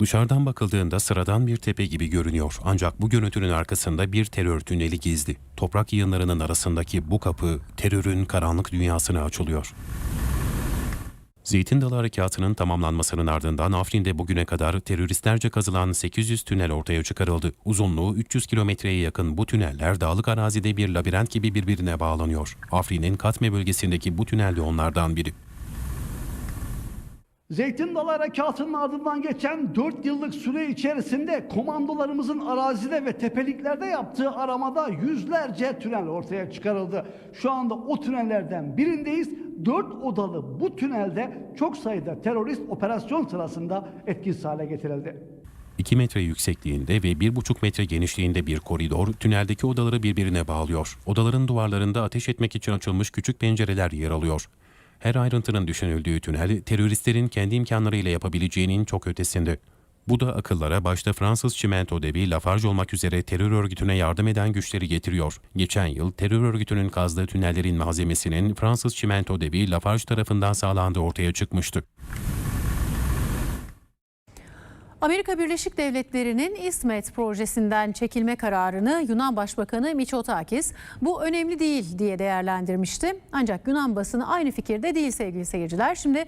Dışarıdan bakıldığında sıradan bir tepe gibi görünüyor. Ancak bu görüntünün arkasında bir terör tüneli gizli. Toprak yığınlarının arasındaki bu kapı terörün karanlık dünyasına açılıyor. Zeytin Dalı Harekatı'nın tamamlanmasının ardından Afrin'de bugüne kadar teröristlerce kazılan 800 tünel ortaya çıkarıldı. Uzunluğu 300 kilometreye yakın bu tüneller dağlık arazide bir labirent gibi birbirine bağlanıyor. Afrin'in Katme bölgesindeki bu tünel de onlardan biri. Zeytin Dalı Harekatı'nın ardından geçen 4 yıllık süre içerisinde komandolarımızın arazide ve tepeliklerde yaptığı aramada yüzlerce tünel ortaya çıkarıldı. Şu anda o tünellerden birindeyiz. 4 odalı bu tünelde çok sayıda terörist operasyon sırasında etkisiz hale getirildi. 2 metre yüksekliğinde ve 1,5 metre genişliğinde bir koridor tüneldeki odaları birbirine bağlıyor. Odaların duvarlarında ateş etmek için açılmış küçük pencereler yer alıyor. Her ayrıntının düşünüldüğü tünel teröristlerin kendi imkanlarıyla yapabileceğinin çok ötesinde. Bu da akıllara başta Fransız çimento devi Lafarge olmak üzere terör örgütüne yardım eden güçleri getiriyor. Geçen yıl terör örgütünün kazdığı tünellerin malzemesinin Fransız çimento devi Lafarge tarafından sağlandığı ortaya çıkmıştı. Amerika Birleşik Devletleri'nin İsmet projesinden çekilme kararını Yunan Başbakanı Mitsotakis bu önemli değil diye değerlendirmişti. Ancak Yunan basını aynı fikirde değil sevgili seyirciler. Şimdi